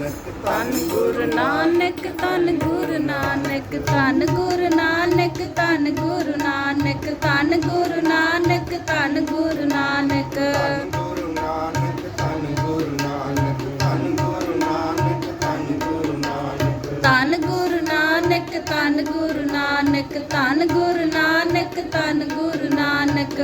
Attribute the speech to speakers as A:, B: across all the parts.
A: ਨਾਨਕ
B: ਧੰਨ ਗੁਰੂ ਨਾਨਕ ਧੰਨ ਗੁਰੂ ਨਾਨਕ ਧੰਨ ਗੁਰੂ ਨਾਨਕ ਧੰਨ ਗੁਰੂ ਨਾਨਕ ਧੰਨ ਗੁਰੂ ਨਾਨਕ ਧੰਨ ਗੁਰੂ ਨਾਨਕ
A: ਗੁਰੂ ਨਾਨਕ ਧੰਨ ਗੁਰੂ ਨਾਨਕ ਧੰਨ ਗੁਰੂ ਨਾਨਕ ਧੰਨ ਗੁਰੂ ਨਾਨਕ
B: ਧੰਨ ਗੁਰੂ ਨਾਨਕ ਧੰਨ ਗੁਰੂ ਨਾਨਕ ਧੰਨ ਗੁਰੂ ਨਾਨਕ ਧੰਨ ਗੁਰੂ ਨਾਨਕ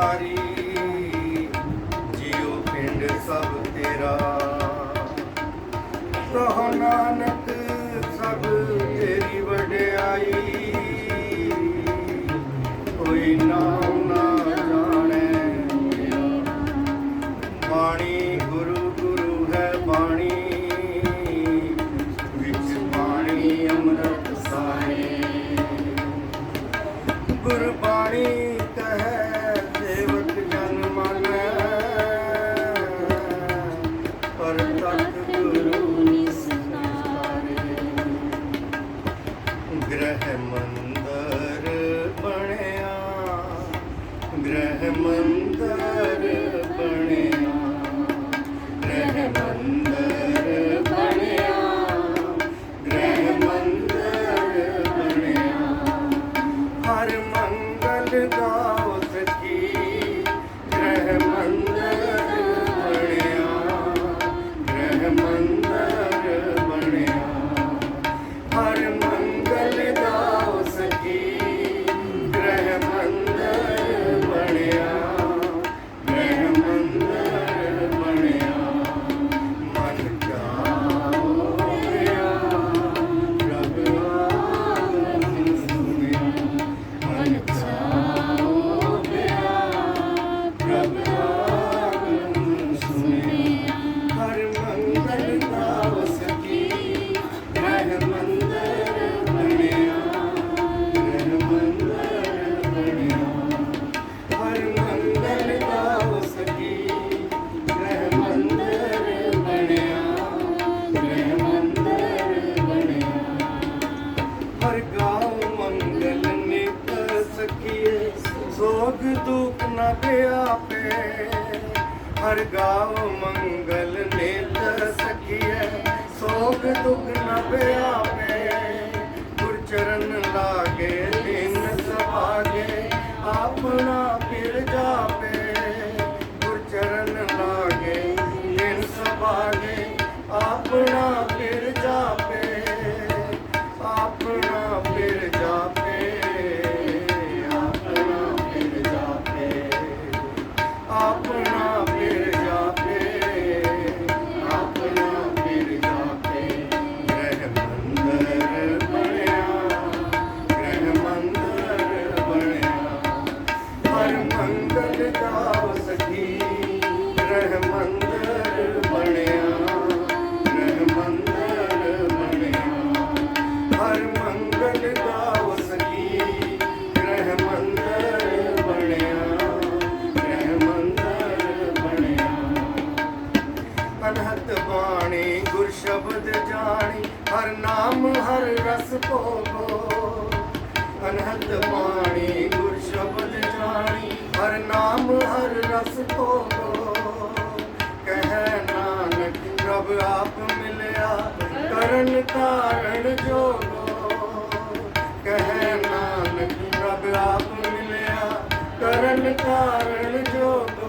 A: ਅਰਦਾਸ ਜਿਉ ਪਿੰਡ ਸਭ ਤੇਰਾ। ਕਹੋ ਨਾਨਕ ਸਭ ਤੇਰੀ ਵਡਿਆਈ। ਕੋਈ ਨਾਮ ਨਾ ਜਾਣੇ ਬਾਣੀ ਗੁਰੂ ਗੁਰੂ ਹੈ ਬਾਣੀ। ਵਿੱਚ ਬਾਣੀ ਅੰਮ੍ਰਿਤ ਸਾਰੇ ਗੁਰਬਾਣੀ ਹਰ ਮੰਗਲ ਗਾਉ ਦੁਖ ਨ ਪਿਆਪੇ ਹਰ ਗਾਵ ਮੰਗਲ ਨਿਤ ਸਖੀਏ ਸੋਖ ਦੁਖ ਨ ਪਿਆਪੇ ਗੁਰ ਚਰਨ ਲਾਗੇ ਦਿਨ ਸਭਾਗੇ ਆਪਣਾ ਫਿਰ ਜਾਪੇ ਗੁਰ ਚਰਨ ਲਾਗੇ ਨਾਮ ਹਰ ਰਸ ਭੋਗੋ। ਅਨਹਤ ਪਾਣੀ ਗੁਰ ਸ਼ਬਦ ਜਾਣੀ ਹਰ ਨਾਮ ਹਰ ਰਸ ਭੋਗੋ। ਕਹਿ ਨਾਨਕ ਪ੍ਰਭ ਆਪ ਮਿਲਿਆ, ਕਰਨ ਕਾਰਣ ਜੋਗੋ। ਕਹਿ ਨਾਨਕ ਪ੍ਰਭ ਆਪ ਮਿਲਿਆ, ਕਰਨ ਕਾਰਣ ਜੋਗੋ।